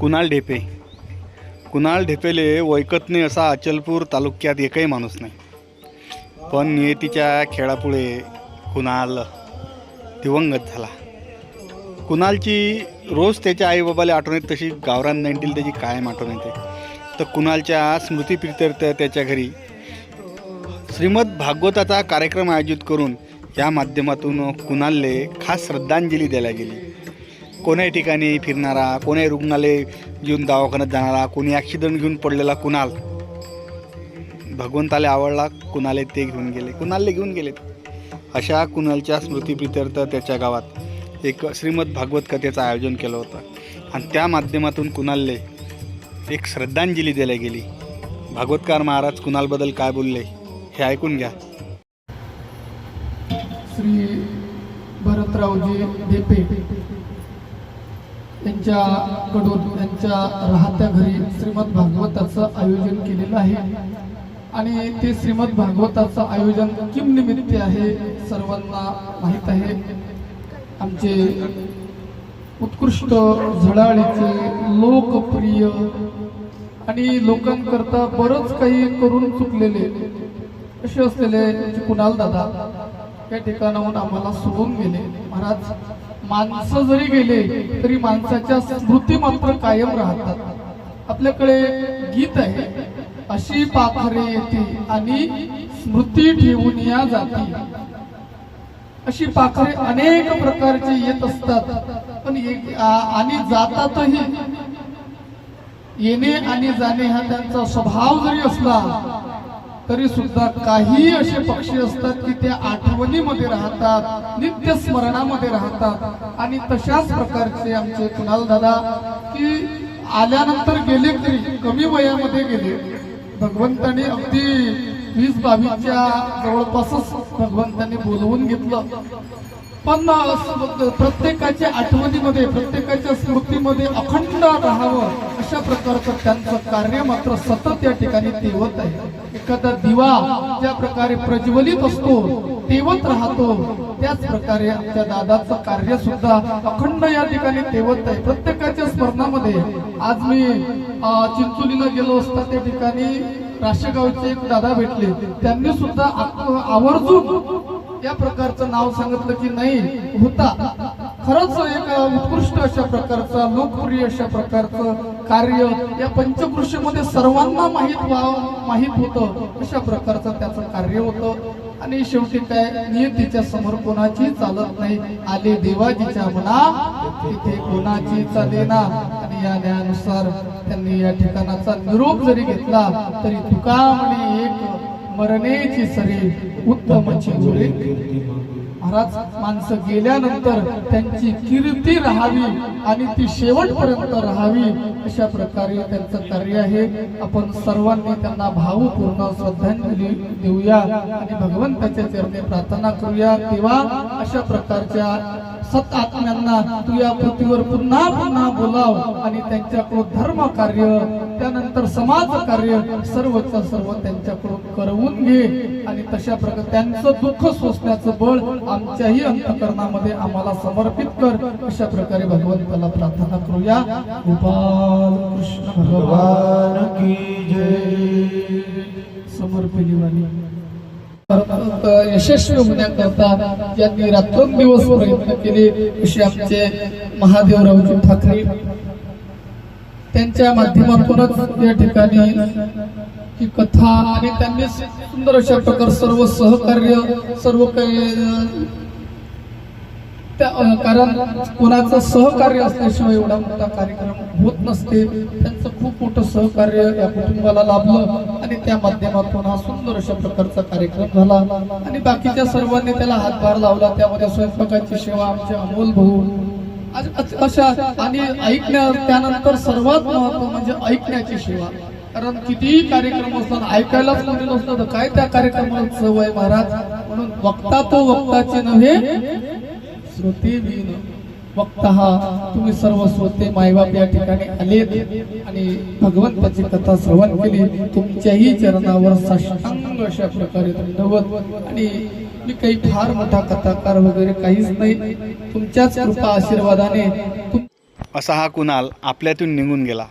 कुणाल ढेपे. कुणाल ढेपेले वैकत नाही असा अचलपूर तालुक्यात एकही माणूस नाही. पण नियतीच्या खेळापुढे कुणाल दिवंगत झाला. कुणालची रोज त्याच्या आईबाबाला आठवण येते तशी गावरान नाईंटील त्याची कायम आठवण येते. तर कुणालच्या स्मृतीप्रित्यर्थ त्याच्या घरी. श्रीमद भागवताचा कार्यक्रम आयोजित करून या माध्यमातून कुणालले खास श्रद्धांजली द्यायला गेली. कोण्याही ठिकाणी फिरणारा कोण्याही रुग्णालय घेऊन दवाखान्यात जाणारा कोणी ॲक्सिडेंट घेऊन पडलेला कुणाल? भगवंताला आवडला कुणाले ते घेऊन गेले. कुणालले घेऊन गेलेत अशा कुणालच्या स्मृतीप्रित्यर्थ त्याच्या गावात एक श्रीमद भागवत कथेचं आयोजन केलं होतं. आणि त्या माध्यमातून कुणालले एक श्रद्धांजली द्यायला गेली. भागवतकार महाराज कुणालबद्दल काय बोलले हे ऐकून घ्या. श्री भरतरावजी ढेपे यांच्याकडून त्यांच्या राहत्या घरी श्रीमद भागवताचं आयोजन केलेलं आहे. आणि ते श्रीमद भागवताचं आयोजन किम निमित्त आहे सर्वांना माहीत आहे. आमचे उत्कृष्ट झळाळीचे लोकप्रिय आणि लोकांकरता बरंच काही करून चुकलेले असे असलेले कुणाल दादा या ठिकाणाहून आम्हाला सोडून गेले. महाराज माणसं जरी गेले तरी माणसाच्या स्मृती मात्र कायम राहतात. आपल्याकडे गीत आहे अशी पाखरे येते आणि स्मृती ठेवून या जाती. अशी पाखरे अनेक प्रकारची येत असतात पण एक- आणि जातातही. येणे आणि जाणे हा त्यांचा स्वभाव जरी असला तरी सुद्धा काही असे पक्षी असतात की ते आठवणीमध्ये राहतात नित्य स्मरणामध्ये राहतात. आणि तशाच प्रकारचे आमचे कुणाल दादा की आल्यानंतर गेले तरी कमी वयामध्ये गेले. भगवंताने अगदी वीस बावीसच्या जवळपासच भगवंताने बोलवून घेतलं. पण असं प्रत्येकाच्या आठवणीमध्ये प्रत्येकाच्या स्मृतीमध्ये अखंड राहावं अशा प्रकारचं त्यांचं कार्य मात्र सतत या ठिकाणी तेवत आहे. एखादा दिवा ज्या प्रकारे प्रज्वलित असतो तेवत राहतो त्याच प्रकारे आमच्या दादाचं कार्य सुद्धा अखंड या ठिकाणी तेवत आहे. प्रत्येकाच्या स्मरणामध्ये आज मी चिंचोलीला गेलो असता त्या ठिकाणी राशेगावचे एक दादा भेटले. त्यांनी सुद्धा आवर्जून या प्रकारचं नाव सांगितलं की नाही होता. खरंच एक उत्कृष्ट अशा प्रकारचा लोकप्रिय अशा प्रकारचं कार्य या पंचकृषीमध्ये सर्वांना माहीत व्हावं माहीत होतं. अशा प्रकारचं त्याचं कार्य होतं. आणि शेवटी काय? नियतीच्या समोर कोणाची चालत नाही. आले देवाजीच्या म्हणा तिथे कोणाची चालेना आणि या न्यायानुसार त्यांनी या ठिकाणाचा निरोप जरी घेतला तरी तुका म्हणे मरणेची सरी उत्तमची गुरे महाराज माणसं गेल्यानंतर त्यांची कीर्ती राहावी आणि ती शेवटपर्यंत राहावी अशा प्रकारे त्यांचं कार्य आहे. आपण सर्वांनी त्यांना भावपूर्ण श्रद्धांजली देऊया आणि भगवंताच्या चरणी प्रार्थना करूया. तेव्हा अशा प्रकारच्या सत आत्म्यांना तू या पृथ्वीवर पुन्हा पुन्हा बोलाव आणि त्यांच्याकडून धर्म कार्य त्यानंतर समाज कार्य सर्वच सर्व त्यांच्याकडून करवून घे. आणि तशा प्रकारे त्यांचं दुःख सोसण्याचं बळ आमच्याही अंतकरणामध्ये आम्हाला समर्पित कर. अशा प्रकारे भगवंताला प्रार्थना करूया. गोपाल कृष्ण भगवान की जय. समर्पित यशस्वी होण्याकरता यांनी रात्रंदिवस प्रयत्न केले असे आमचे महादेवरावजी ठाकरे. त्यांच्या माध्यमातूनच या ठिकाणी ही कथा आणि त्यांनी सुंदर अशा प्रकार सर्व सहकार्य सर्व काही कारण कोणाचं सहकार्य असल्याशिवाय एवढा मोठा कार्यक्रम होत नसते. त्यांचं खूप मोठं सहकार्य या कुटुंबाला लाभलं आणि त्या माध्यमातून हा सुंदर अशा प्रकारचा कार्यक्रम झाला. आणि बाकीच्या सर्वांनी त्याला हातभार लावला. त्यामध्ये स्वयंपाकाची सेवा आमचे अमोल भाऊ. अशा आणि ऐकण्या त्यानंतर सर्वात महत्त्व म्हणजे ऐकण्याची सेवा. कारण कितीही कार्यक्रम असतात ऐकायलाच कोणी नसतं तर काय त्या कार्यक्रमाला सवय महाराज? म्हणून वक्ता तो वक्ताचे नव्हे श्रोते वक्ता हा तुम्ही सर्व श्रोते मायबाप या ठिकाणी आले आणि भगवंताची कथा श्रवण केली. तुमच्याही चरणावर साष्टांग अशा प्रकारे दंडवत आणि मी काही फार मोठा कथाकार वगैरे काहीच नाही. तुमच्याच कृपा आशीर्वादाने असा हा कुणाल आपल्यातून निघून गेला.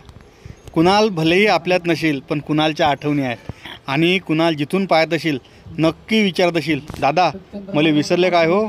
कुणाल भलेही आपल्यात नसेल पण कुणालच्या आठवणी आहेत. आणि कुणाल जिथून पाहत असेल नक्की विचारत असेल दादा मला विसरले काय हो?